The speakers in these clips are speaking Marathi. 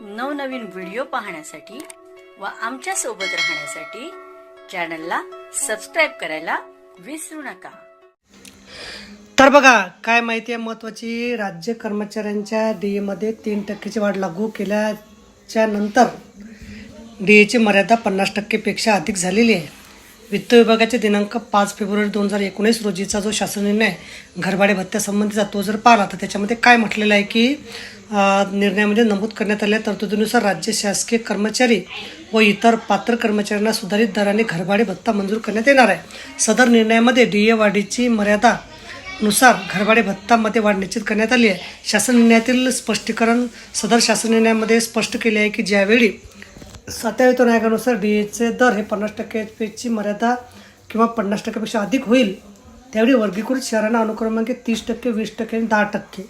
नवनवीन व्हिडिओ पाहण्यासाठी व आमच्यासोबत राहण्यासाठी चॅनलला सबस्क्राईब करायला विसरू नका. तर बघा काय माहिती आहे महत्त्वाची राज्य कर्मचाऱ्यांच्या डी एमध्ये तीन टक्क्याची वाढ लागू केल्याच्यानंतर डी एची मर्यादा पन्नास टक्केपेक्षा अधिक झालेली आहे. वित्त विभागाचे दिनांक पाच फेब्रुवारी दोन हजार एकोणीस रोजीचा जो शासन निर्णय घरभाडे भत्त्यासंबंधीचा तो जर पाहिला तर त्याच्यामध्ये काय म्हटलेलं आहे की निर्णयामध्ये नमूद करण्यात आलेल्या तरतुदीनुसार राज्य शासकीय कर्मचारी व इतर पात्र कर्मचाऱ्यांना सुधारित दराने घरभाडे भत्ता मंजूर करण्यात येणार आहे. सदर निर्णयामध्ये डी ए वाढीची मर्यादा नुसार घरभाडे भत्तामध्ये वाढ निश्चित करण्यात आली आहे. शासन निर्णयातील स्पष्टीकरण सदर शासन निर्णयामध्ये स्पष्ट केले आहे की ज्यावेळी सत्यावेतन आयोगानुसार डी एचे दर हे पन्नास टक्के एच पीची मर्यादा किंवा पन्नास टक्क्यापेक्षा अधिक होईल त्यावेळी वर्गीकृत शहरांना अनुक्रमांक तीस टक्के वीस टक्के आणि दहा टक्के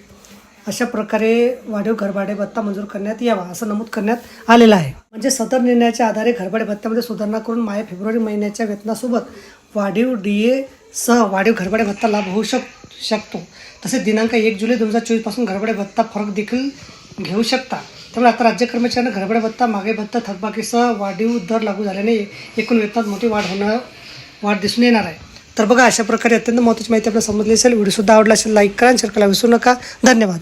अशा प्रकारे वाढीव घरभाडे भत्ता मंजूर करण्यात यावा असं नमूद करण्यात आलेलं आहे. म्हणजे सदर निर्णयाच्या आधारे घरभाडे भत्त्यामध्ये सुधारणा करून माय फेब्रुवारी महिन्याच्या वेतनासोबत वाढीव डी ए सह वाढीव घरभाडे भत्ता लाभ होऊ शक शकतो. तसेच दिनांक एक जुलै दोन हजार चोवीसपासून घरभाडे भत्ता फरक देखील घेऊ शकता. त्यामुळे आता राज्य कर्मचाऱ्यांना घरभाडे भत्ता मागे भत्ता थकबाकीसह वाढीव दर लागू झाल्याने एकूण वेतनात मोठी वाढ होणं वाढ दिसून येणार आहे. तर बघा अशा प्रकारे अत्यंत महत्त्वाची माहिती आपल्याला समजली असेल. व्हिडिओसुद्धा आवडला असेल लाईक करा शेअर करायला विसरू नका. धन्यवाद.